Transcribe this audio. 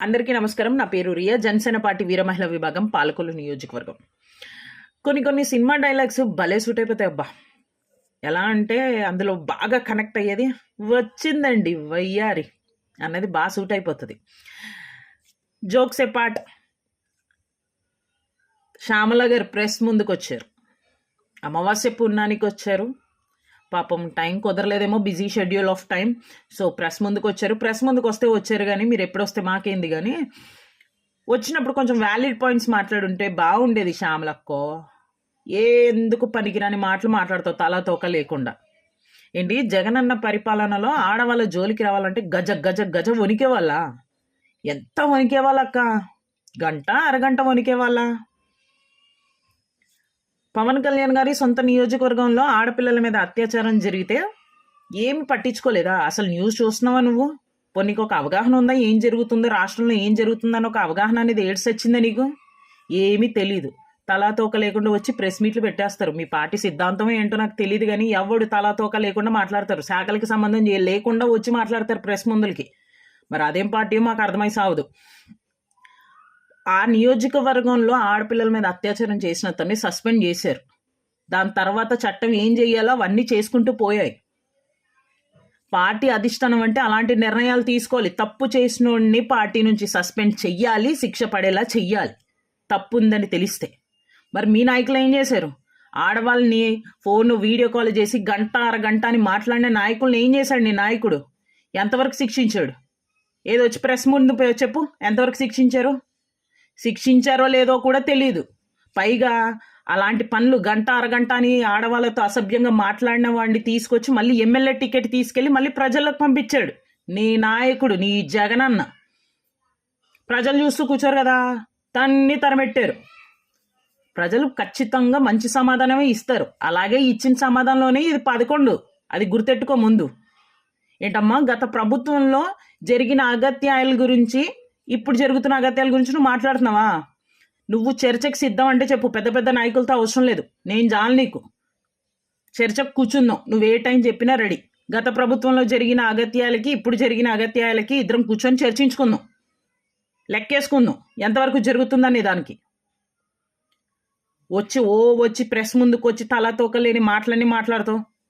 అందరికీ నమస్కారం. నా పేరు రియా. జనసేన పార్టీ వీరమహిళ విభాగం పాలకొల్లు నియోజకవర్గం. కొన్ని కొన్ని సినిమా డైలాగ్స్ భలే సూట్ అయిపోతాయి. అబ్బా! ఎలా అంటే అందులో బాగా కనెక్ట్ అయ్యేది వచ్చిందండి వయ్యారి అన్నది బాగా సూట్ అయిపోతుంది. జోక్స్ ఏ పార్ట్ శ్యామల గారు ప్రెస్ ముందుకు వచ్చారు అమావాస్య పుణ్యానికి వచ్చారు. పాపం time కుదరలేదేమో busy schedule of time. So press ముందుకు వచ్చారు. ప్రెస్ ముందుకు వస్తే వచ్చారు కానీ మీరు ఎప్పుడు వస్తే మాకేంది కానీ వచ్చినప్పుడు కొంచెం వ్యాలిడ్ పాయింట్స్ మాట్లాడుంటే బాగుండేది శ్యామలక్కో. ఏ ఎందుకు పనికిరాని మాటలు మాట్లాడతావు తల తోక లేకుండా. ఏంటి జగనన్న పరిపాలనలో ఆడవాళ్ళ జోలికి రావాలంటే గజ గజ గజ వణికే వాళ్ళ ఎంత వణికే వాళ్ళక్క గంట అరగంట వణికే వాళ్ళ పవన్ కళ్యాణ్ గారి సొంత నియోజకవర్గంలో ఆడపిల్లల మీద అత్యాచారం జరిగితే ఏమి పట్టించుకోలేదా? అసలు న్యూస్ చూస్తున్నావా నువ్వు? పోనీ నీకు ఒక అవగాహన ఉందా? ఏం జరుగుతుందో? రాష్ట్రంలో ఏం జరుగుతుందని ఒక అవగాహన అనేది ఏడ్సొచ్చిందా నీకు? ఏమీ తెలీదు. తలాతోక లేకుండా వచ్చి ప్రెస్ మీట్లు పెట్టేస్తారు. మీ పార్టీ సిద్ధాంతం ఏంటో నాకు తెలియదు కానీ ఎవడు తలా తోక లేకుండా మాట్లాడతారు? శాఖలకి సంబంధం లేకుండా వచ్చి మాట్లాడతారు ప్రెస్ ముందులకి. మరి అదేం పార్టీ మాకు అర్థమై సావదు. ఆ నియోజకవర్గంలో ఆడపిల్లల మీద అత్యాచారం చేసిన అతన్ని సస్పెండ్ చేశారు. దాని తర్వాత చట్టం ఏం చేయాలో అవన్నీ చేసుకుంటూ పోయాయి. పార్టీ అధిష్టానం అంటే అలాంటి నిర్ణయాలు తీసుకోవాలి. తప్పు చేసినోడిని పార్టీ నుంచి సస్పెండ్ చెయ్యాలి శిక్ష పడేలా చెయ్యాలి. తప్పు ఉందని తెలిస్తే. మరి మీ నాయకులు ఏం చేశారు? ఆడవాళ్ళని ఫోన్ వీడియో కాల్ చేసి గంట అరగంట అని మాట్లాడిన నాయకుల్ని ఏం చేశాడు నీ నాయకుడు? ఎంతవరకు శిక్షించాడు? ఏదో వచ్చి ప్రెస్ ముందు పోయి చెప్పు. ఎంతవరకు శిక్షించారు? శిక్షించారో లేదో కూడా తెలియదు పైగా అలాంటి పనులు గంట అరగంట అని ఆడవాళ్ళతో అసభ్యంగా మాట్లాడిన వాడిని తీసుకొచ్చి మళ్ళీ ఎమ్మెల్యే టికెట్ తీసుకెళ్ళి మళ్ళీ ప్రజలకు పంపించాడు. నీ నాయకుడు నీ జగనన్న. ప్రజలు చూస్తూ కూర్చోరు కదా. తన్ని తరమెట్టారు ప్రజలు ఖచ్చితంగా మంచి సమాధానమే ఇస్తారు. అలాగే ఇచ్చిన సమాధానంలోనే ఇది పదకొండు. అది గుర్తెట్టుకో ముందు. ఏంటమ్మా గత ప్రభుత్వంలో జరిగిన అగత్యాల గురించి ఇప్పుడు జరుగుతున్న అగత్యాల గురించి నువ్వు మాట్లాడుతున్నావా? నువ్వు చర్చకు సిద్ధం అంటే చెప్పు. పెద్ద పెద్ద నాయకులతో అవసరం లేదు. నేను జాను నీకు. చర్చకు కూర్చుందాం. నువ్వు ఏ టైం చెప్పినా రెడీ. గత ప్రభుత్వంలో జరిగిన అగత్యాలకి ఇప్పుడు జరిగిన అగత్యాలకి ఇద్దరం కూర్చొని చర్చించుకుందాం. లెక్కేసుకుందాం. ఎంతవరకు జరుగుతుందనే దానికి. వచ్చి ఓ వచ్చి ప్రెస్ ముందుకు వచ్చి తల తోకలేని మాటలన్నీ మాట్లాడుతావు.